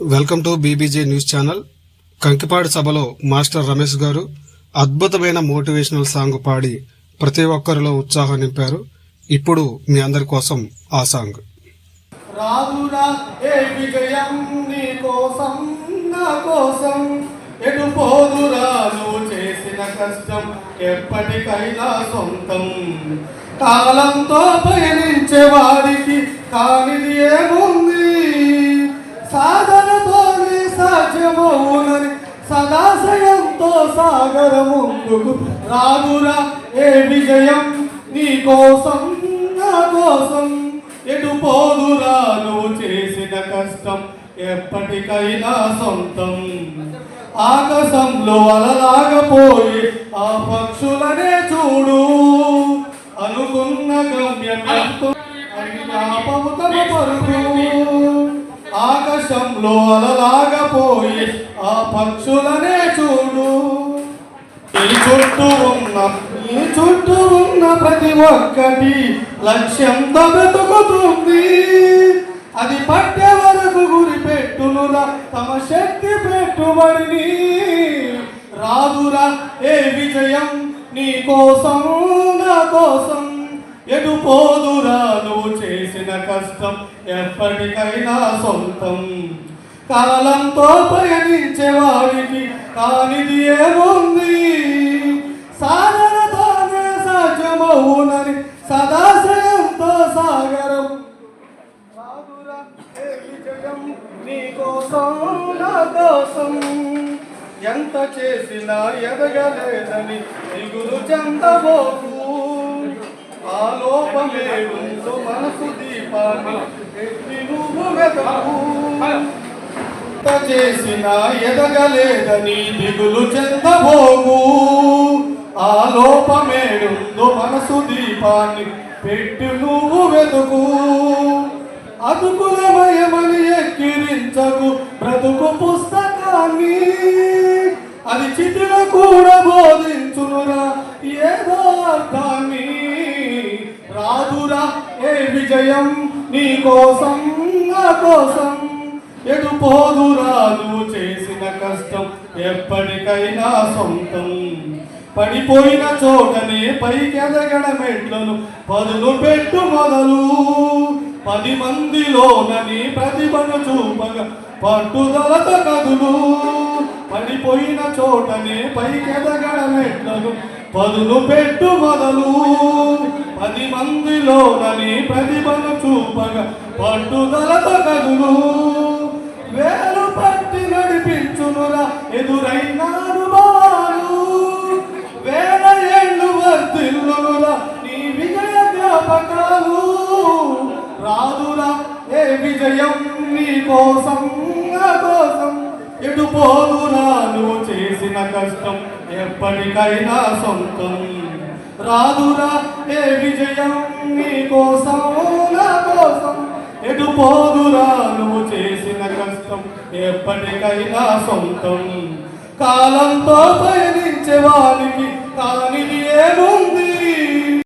Welcome to BBJ news channel. Kankipadu సభలో master Ramesh గారు అద్భుతమైన మోటివేషనల్ సాంగ్ పాడి ప్రతి ఒక్కరిలో ఉత్సాహం నింపారు. ఇప్పుడు మీ అందరి కోసం ఆ సాంగ్. రాదురా ఏ విజయం నీ కోసం నా కోసం. ఎటు పోదురా నువ్వు చేసిన కష్టం ఎప్పటికైనా సొంతం. కాలంతో పయనించే వాడికి కానిది ఏముంది? ఆశయంతో సాగర ముందుకు రాదురా ఏ విజయం? నీ కోసం నా కోసం ఎటు పోదురా? నువ్వు చేసిన కష్టం ఎప్పటికైనా సొంతం. ఆకాశంలో అలలాగపోయి ఆ పక్షులనే చూడు. అనుకున్న గమ్యం అని పరుగు. ఆకాశంలో అలలాగపోయి ఆ పక్షులనే నీ చుట్టూ ఉన్న నీ చుట్టూ ఉన్న ప్రతి ఒక్కటి లక్ష్యంతో వెతుకుతుంది అది పట్టే వరకు గురి పెట్టునురా తమ శక్తి పెట్టుబడిని. రాదురా ఏ విజయం నీ కోసం నా కోసం. ఎటు పోదురా నువ్వు చేసిన కష్టం ఎప్పటికైనా సొంతం. కాలంతో పయనించే వారికి కానిది ఏముంది? నీకోసం నీ నా కోసం ఎంత చేసినా ఎదగలేదని దిగులు చెందబోకు. ఆ లోపమే ఉందో మనసు దీపాన్ని ఎత్తి నువ్వు వెతకు ఎంత చేసినా ఎదగలేదని దిగులు చెందబోకు. ఆ లోపమే ఉందో మనసు దీపాన్ని పెట్టి నువ్వు వెతుకు అదుకులమయమని ఎక్కిరించకు బ్రతుకు పుస్తకాన్ని. అది చిటిల కూడా బోధించునురా ఏదో అర్థాన్ని. రాదురా ఏ విజయం నీ కోసం నా కోసం. ఎటు పోదురా నువ్వు చేసిన కష్టం ఎప్పటికైనా సొంతం. పడిపోయిన చోటనే పైకి ఎదగడం ఎట్లను? పదులు పెట్టు మొదలు. పది మందిలోనని ప్రతిభను చూపగ పట్టుదలత కదులు. పడిపోయిన చోటనే పైకి పదులు పెట్టు మొదలు. పది మందిలోనని ప్రతిభను చూపగ పట్టుదలత కదులు. వేలు పట్టి నడిపించునురా ఎదురైన విజయం నీ కోసం నా కోసం. ఎటు పోదు రాను చేసిన కష్టం ఎప్పటికైనా సొంతం. రాదురా ఏ విజయం నీ కోసం నా కోసం. ఎటు పోదురా నువ్వు చేసిన కష్టం ఎప్పటికైనా సొంతం. కాలంతో పయనించే వానికి కానిది ఏముంది?